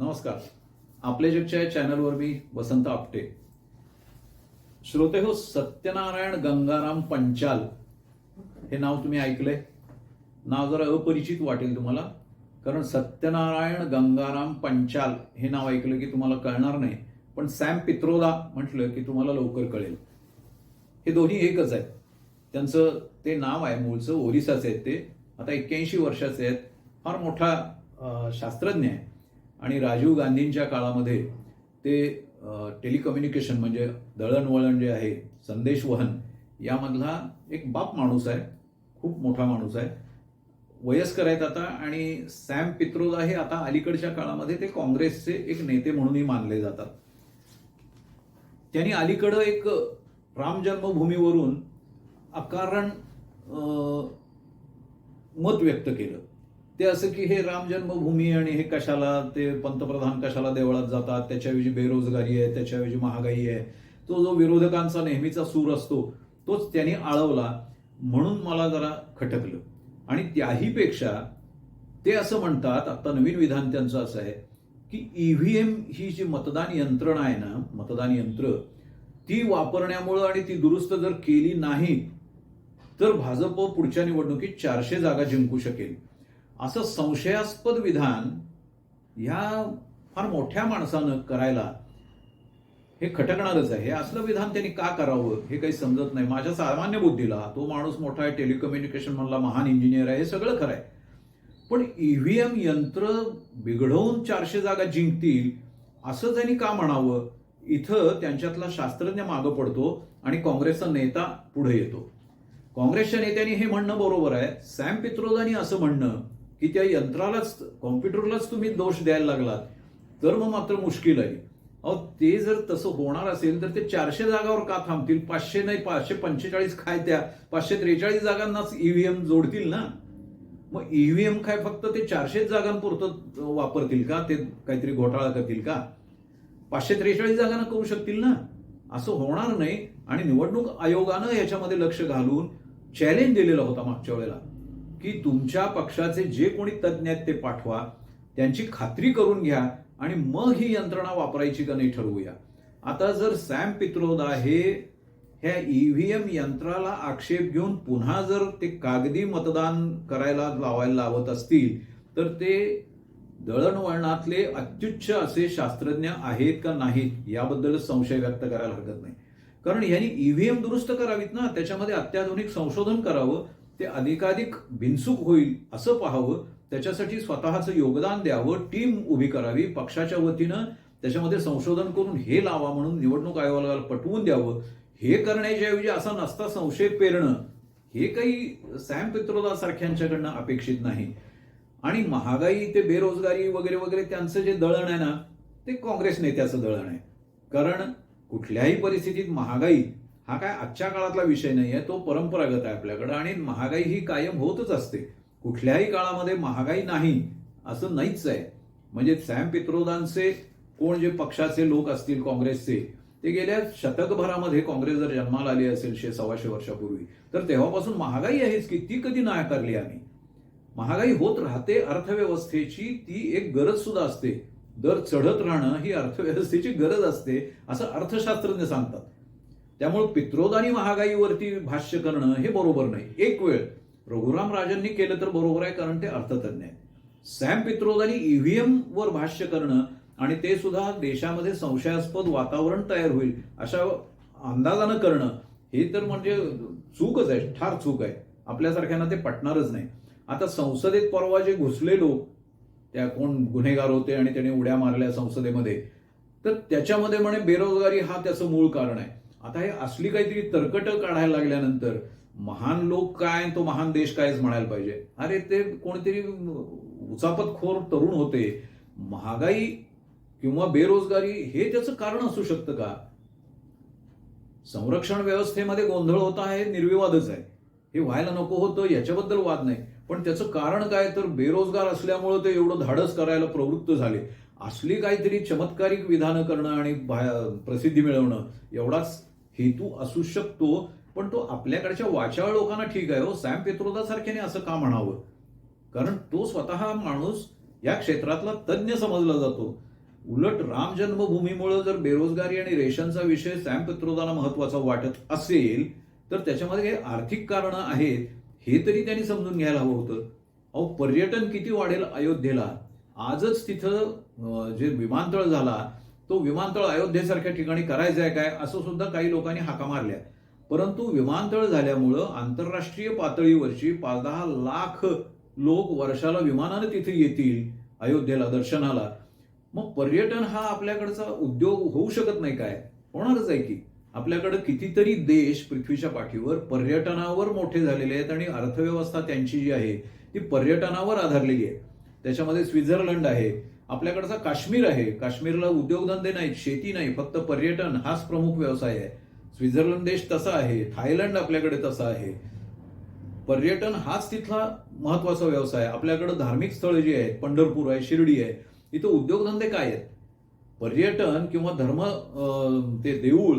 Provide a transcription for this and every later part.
नमस्कार. आपल्या जगच्या चॅनलवर मी वसंत आपटे. श्रोते हो सत्यनारायण गंगाराम पंचाल. हे नाव तुम्ही ऐकलंय? नाव जरा अपरिचित वाटेल तुम्हाला. कारण सत्यनारायण गंगाराम पंचाल हे नाव ऐकलं की तुम्हाला कळणार नाही. पण सॅम पित्रोदा म्हटलं की तुम्हाला लवकर कळेल. हे दोन्ही एकच आहेत. त्यांचं ते नाव आहे मूळचं ओरिसाचे आहेत ते. आता एक्क्याऐंशी वर्षाचे आहेत. फार मोठा शास्त्रज्ञ आहे. आणि राजीव गांधींच्या काळामध्ये ते टेलिकम्युनिकेशन म्हणजे दळणवळण जे आहे संदेशवहन यामधला एक बाप माणूस आहे खूप मोठा माणूस आहे. वयस्कर आहेत आता आणि सॅम पित्रोदा हे आता अलीकडच्या काळामध्ये ते काँग्रेसचे एक नेते म्हणूनही मानले जातात. त्यांनी अलीकडं एक राम जन्मभूमीवरून अकारण मत व्यक्त केलं. ते असं की हे राम जन्मभूमी आणि हे कशाला ते पंतप्रधान कशाला देवळात जातात त्याच्याऐवजी बेरोजगारी आहे त्याच्याऐवजी महागाई आहे. तो जो विरोधकांचा नेहमीचा सूर असतो तोच त्यांनी आळवला. म्हणून मला जरा खटकलं. आणि त्याहीपेक्षा ते असं म्हणतात आता नवीन विधान त्यांचं असं आहे की ईव्हीएम ही जी मतदान यंत्रणा आहे ना मतदान यंत्र ती वापरण्यामुळं आणि ती दुरुस्त जर केली नाही तर भाजप पुढच्या निवडणुकीत चारशे जागा जिंकू शकेल. असं संशयास्पद विधान ह्या फार मोठ्या माणसानं करायला हे खटकणारच आहे. हे असलं विधान त्यांनी का करावं हे काही समजत नाही. माझ्या सामान्य बुद्धीला तो माणूस मोठा आहे टेलिकम्युनिकेशन मधला महान इंजिनियर आहे हे सगळं खरं आहे. पण ईव्हीएम यंत्र बिघडवून चारशे जागा जिंकतील असं त्यांनी का म्हणावं? इथं त्यांच्यातला शास्त्रज्ञ मागं पडतो आणि काँग्रेसचा नेता पुढे येतो. काँग्रेसच्या नेत्यांनी हे म्हणणं बरोबर आहे. सॅम पित्रोदानी असं म्हणणं की त्या यंत्रालाच कॉम्प्युटरलाच तुम्ही दोष द्यायला लागलात तर मग मात्र मुश्किल आहे. अहो ते जर तसं होणार असेल तर ते चारशे जागावर का थांबतील? पाचशे नाही पाचशे पंचेचाळीस काय त्या पाचशे त्रेचाळीस जागांनाच ईव्हीएम जोडतील ना? मग ईव्हीएम काय फक्त ते चारशेच जागांपुरतं वापरतील का? ते काहीतरी घोटाळा करतील का? पाचशे त्रेचाळीस जागांना करू शकतील ना? असं होणार नाही. आणि निवडणूक आयोगानं याच्यामध्ये लक्ष घालून चॅलेंज दिलेला होता मागच्या वेळेला. की तुमच्या पक्षाचे जे कोणी तज्ज्ञ आहेत ते पाठवा त्यांची खात्री करून घ्या आणि मग ही यंत्रणा वापरायची का नाही ठरवूया. आता जर सॅम पित्रोदा हे ह्या ईव्हीएम यंत्राला आक्षेप घेऊन पुन्हा जर ते कागदी मतदान करायला लावायला लावत असतील तर ते दळणवळणातले अत्युच्च असे शास्त्रज्ञ आहेत का नाहीत याबद्दल संशय व्यक्त करायला हरकत नाही. कारण यांनी ईव्हीएम दुरुस्त करावीत ना त्याच्यामध्ये अत्याधुनिक संशोधन करावं ते अधिकाधिक भिनसुक होईल असं पाहावं त्याच्यासाठी स्वतःचं योगदान द्यावं टीम उभी करावी पक्षाच्या वतीनं त्याच्यामध्ये संशोधन करून हे लावा म्हणून निवडणूक आयोगाला पटवून द्यावं. हे करण्याच्या ऐवजी असा नसता संशय पेरणं. हे काही सॅम पित्रोदा सारख्यांच्याकडनं अपेक्षित नाही. आणि महागाई ते बेरोजगारी वगैरे वगैरे त्यांचं जे दळण आहे ना ते काँग्रेस नेत्याचं दळण आहे. कारण कुठल्याही परिस्थितीत महागाई हा काय आजच्या काळातला विषय नाही आहे तो परंपरागत आहे आपल्याकडे आणि महागाई ही कायम होतच असते. कुठल्याही काळामध्ये महागाई नाही असं नाहीच आहे. म्हणजे सॅम पित्रोदांचे कोण जे पक्षाचे लोक असतील काँग्रेसचे ते गेल्या शतकभरामध्ये काँग्रेस जर जन्माला आली असेल शे सव्वाशे वर्षापूर्वी तर तेव्हापासून महागाई आहेच की ती कधी नाकारली आम्ही. महागाई होत राहते अर्थव्यवस्थेची ती एक गरज सुद्धा असते. दर चढत राहणं ही अर्थव्यवस्थेची गरज असते असं अर्थशास्त्रज्ञ सांगतात. त्यामुळे पित्रोदानी महागाईवरती भाष्य करणं हे बरोबर नाही. एक वेळ रघुराम राजांनी केलं तर बरोबर आहे कारण ते अर्थतज्ञ आहेत. सॅम पित्रोदानी ईव्हीएम वर भाष्य करणं आणि ते सुद्धा देशामध्ये संशयास्पद वातावरण तयार होईल अशा अंदाजानं करणं हे तर म्हणजे चूकच आहे ठार चूक आहे. आपल्यासारख्यांना ते पटणारच नाही. आता संसदेत परवा जे घुसले लोक त्या कोण गुन्हेगार होते आणि त्याने उड्या मारल्या संसदेमध्ये तर त्याच्यामध्ये म्हणे बेरोजगारी हा त्याचं मूळ कारण आहे. आता हे असली काहीतरी तर्कट काढायला लागल्यानंतर महान लोक काय तो महान देश कायच म्हणायला पाहिजे? अरे ते कोणतरी उचापतखोर तरुण होते. महागाई किंवा बेरोजगारी हे त्याचं कारण असू शकतं का? संरक्षण व्यवस्थेमध्ये गोंधळ होता हे निर्विवादच आहे. हे व्हायला नको होतं याच्याबद्दल वाद नाही. पण त्याचं कारण काय? तर बेरोजगार असल्यामुळं ते एवढं धाडस करायला प्रवृत्त झाले. असली काहीतरी चमत्कारिक विधानं करणं आणि प्रसिद्धी मिळवणं एवढाच हेतू असू शकतो पण तो आपल्याकडच्या वाचाळ लोकांना ठीक आहे. हो सॅम पेत्रोदा सारख्याने असं का म्हणावं? कारण तो स्वतः माणूस या क्षेत्रातला तज्ज्ञ समजला जातो. उलट राम जन्मभूमीमुळे जर बेरोजगारी आणि रेशनचा विषय सॅम पेत्रोदाला महत्त्वाचा वाटत असेल तर त्याच्यामध्ये काही आर्थिक कारणं आहेत हे तरी त्यांनी समजून घ्यायला हवं होतं. अहो पर्यटन किती वाढेल अयोध्येला? आजच तिथं जे विमानतळ झाला तो विमानतळ अयोध्येसारख्या ठिकाणी करायचा आहे काय असं सुद्धा काही लोकांनी हाका मारल्या. परंतु विमानतळ झाल्यामुळं आंतरराष्ट्रीय पातळीवरची पाच दहा लाख लोक वर्षाला विमानानं तिथे येतील अयोध्येला दर्शनाला. मग पर्यटन हा आपल्याकडचा उद्योग होऊ शकत नाही काय? होणारच आहे की. आपल्याकडं कितीतरी देश पृथ्वीच्या पाठीवर पर्यटनावर मोठे झालेले आहेत आणि अर्थव्यवस्था त्यांची जी आहे ती पर्यटनावर आधारलेली आहे. त्याच्यामध्ये स्वित्झर्लंड आहे आपल्याकडचा काश्मीर आहे. काश्मीरला उद्योगधंदे नाहीत शेती नाही फक्त पर्यटन हाच प्रमुख व्यवसाय आहे. स्वित्झर्लंड देश तसा आहे थायलंड आपल्याकडे तसा आहे. पर्यटन हाच तिथला महत्त्वाचा व्यवसाय आहे. आपल्याकडे धार्मिक स्थळं जी आहेत पंढरपूर आहे शिर्डी आहे इथं उद्योगधंदे काय आहेत? पर्यटन किंवा धर्म ते देऊळ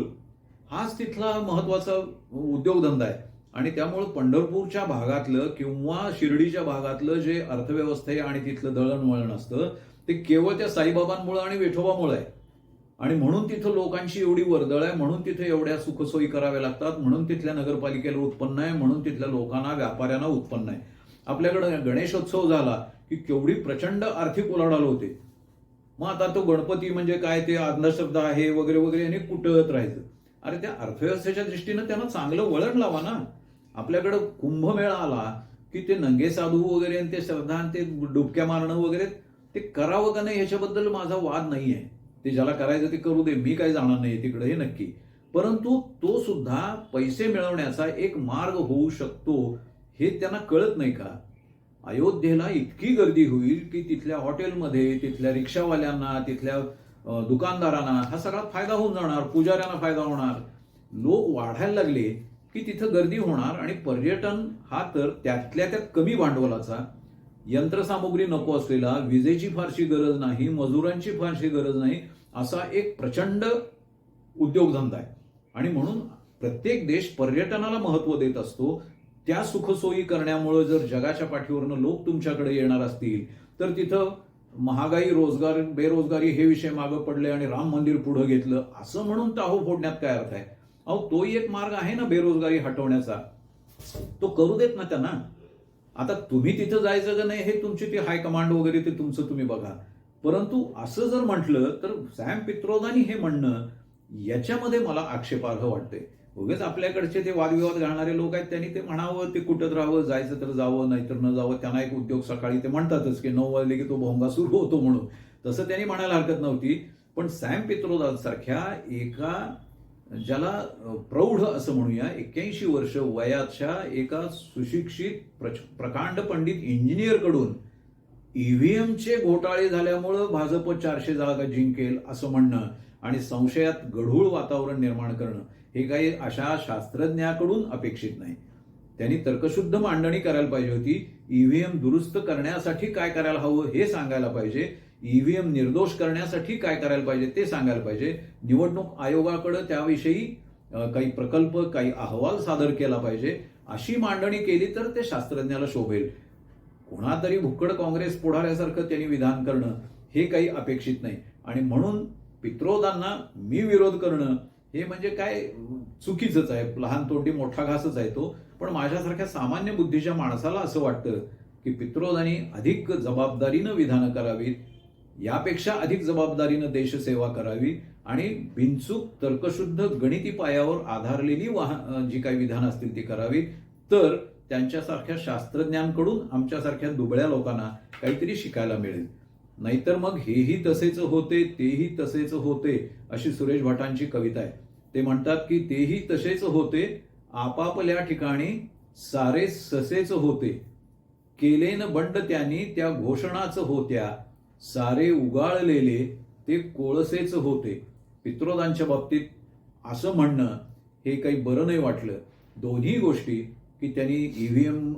हाच तिथला महत्त्वाचा उद्योगधंदा आहे. आणि त्यामुळं पंढरपूरच्या भागातलं किंवा शिर्डीच्या भागातलं जे अर्थव्यवस्था आहे आणि तिथलं दळणवळण असतं ते केवळ त्या साईबाबांमुळं आणि विठोबामुळं आहे. आणि म्हणून तिथं लोकांची एवढी वर्दळ आहे म्हणून तिथे एवढ्या सुखसोयी कराव्या लागतात म्हणून तिथल्या नगरपालिकेला उत्पन्न आहे म्हणून तिथल्या लोकांना व्यापाऱ्यांना उत्पन्न आहे. आपल्याकडे गणेशोत्सव झाला की केवढी प्रचंड आर्थिक उलाढाल होते. मग आता तो गणपती म्हणजे काय ते अंधश्रद्धा आहे वगैरे वगैरे आणि कुटत राहायचं. अरे त्या अर्थव्यवस्थेच्या दृष्टीनं त्यांना चांगलं वळण लावा ना. आपल्याकडं कुंभमेळा आला की ते नंगे साधू वगैरे आणि ते श्रद्धा ते डुबक्या मारणं वगैरे ते करावं का नाही ह्याच्याबद्दल माझा वाद नाही आहे ते ज्याला करायचं ते करू दे मी काय जाणार नाही तिकडे हे नक्की. परंतु तो सुद्धा पैसे मिळवण्याचा एक मार्ग होऊ शकतो हे त्यांना कळत नाही का? अयोध्येला इतकी गर्दी होईल की तिथल्या हॉटेलमध्ये तिथल्या रिक्षावाल्यांना तिथल्या दुकानदारांना हा सगळा फायदा होऊन जाणार पुजाऱ्यांना फायदा होणार. लोक वाढायला लागले की तिथं गर्दी होणार आणि पर्यटन हा तर त्यातल्या त्यात कमी भांडवलाचा यंत्रसामुग्री नको असलेला विजेची फारशी गरज नाही मजुरांची फारशी गरज नाही असा एक प्रचंड उद्योगधंदा आहे. आणि म्हणून प्रत्येक देश पर्यटनाला महत्त्व देत असतो. त्या सुखसोयी करण्यामुळे जर जगाच्या पाठीवरनं लोक तुमच्याकडे येणार असतील तर तिथं महागाई रोजगार बेरोजगारी हे विषय मागं पडले आणि राम मंदिर पुढं घेतलं असं म्हणून टाहो फोडण्यात काय अर्थ आहे? अहो तोही एक मार्ग आहे ना बेरोजगारी हटवण्याचा? तो करू देत ना त्यांना? आता तुम्ही तिथं जायचं का नाही हे तुमची ती हायकमांड वगैरे ते तुमचं तुम्ही बघा. परंतु असं जर म्हटलं तर सॅम पित्रोदानी हे म्हणणं याच्यामध्ये मला आक्षेपार्ह वाटतंय. उगेच आपल्याकडचे ते वादविवाद घालणारे लोक आहेत त्यांनी ते म्हणावं ते कुठत राहावं जायचं तर जावं नाहीतर न जावं त्यांना एक उद्योग सकाळी ते म्हणतातच की नऊ वाजले की तो भोंगा सुरू होतो म्हणून. तसं त्यांनी म्हणायला हरकत नव्हती. पण सॅम पित्रोदासारख्या एका ज्याला प्रौढ असं म्हणूया एक्क्याऐंशी वर्ष वयाच्या एका सुशिक्षित प्रकांड पंडित इंजिनियरकडून ईव्हीएमचे घोटाळे झाल्यामुळं भाजप चारशे जागा जिंकेल असं म्हणणं आणि संशयात गढूळ वातावरण निर्माण करणं हे काही अशा शास्त्रज्ञाकडून अपेक्षित नाही. त्यांनी तर्कशुद्ध मांडणी करायला पाहिजे होती. ईव्हीएम दुरुस्त करण्यासाठी काय करायला हवं हे सांगायला पाहिजे. ईव्हीएम निर्दोष करण्यासाठी काय करायला पाहिजे ते सांगायला पाहिजे. निवडणूक आयोगाकडं त्याविषयी काही प्रकल्प काही अहवाल सादर केला पाहिजे. अशी मांडणी केली तर ते शास्त्रज्ञाला शोभेल. कोणातरी भुक्कड काँग्रेस पुढाऱ्यासारखं त्यांनी विधान करणं हे काही अपेक्षित नाही. आणि म्हणून पित्रोदांना मी विरोध करणं हे म्हणजे काय चुकीचंच आहे. लहान तोंडी मोठा घासच आहे तो. पण माझ्यासारख्या सामान्य बुद्धीच्या माणसाला असं वाटतं की पित्रोदांनी अधिक जबाबदारीनं विधानं करावीत यापेक्षा अधिक जबाबदारीनं देशसेवा करावी आणि बिनचूक तर्कशुद्ध गणिती पायावर आधारलेली वाह जी काही विधानं असतील ती करावी. तर त्यांच्यासारख्या शास्त्रज्ञांकडून आमच्यासारख्या दुबळ्या लोकांना काहीतरी शिकायला मिळेल. नाहीतर मग हेही तसेच होते तेही तसेच होते अशी सुरेश भटांची कविता आहे. ते म्हणतात की तेही तसेच होते आपापल्या ठिकाणी सारे ससेच होते. केलेन बंड त्यांनी त्या घोषणाच होत्या सारे उगाळलेले ते कोळसेच होते. पित्रोदांच्या बाबतीत असं म्हणणं हे काही बरं नाही वाटलं. दोन्ही गोष्टी की त्यांनी ईव्हीएम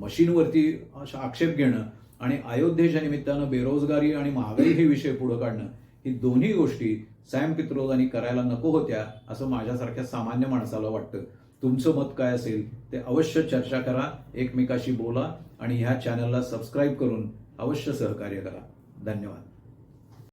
मशीनवरती अशा आक्षेप घेणं आणि अयोध्येच्या निमित्तानं बेरोजगारी आणि महागाई हे विषय पुढे काढणं ही दोन्ही गोष्टी सॅम पित्रोदांनी करायला नको होत्या असं माझ्यासारख्या सामान्य माणसाला वाटतं. तुमचं मत काय असेल ते अवश्य चर्चा करा एकमेकाशी बोला आणि ह्या चॅनलला सबस्क्राईब करून अवश्य सहकार्य करा. धन्यवाद.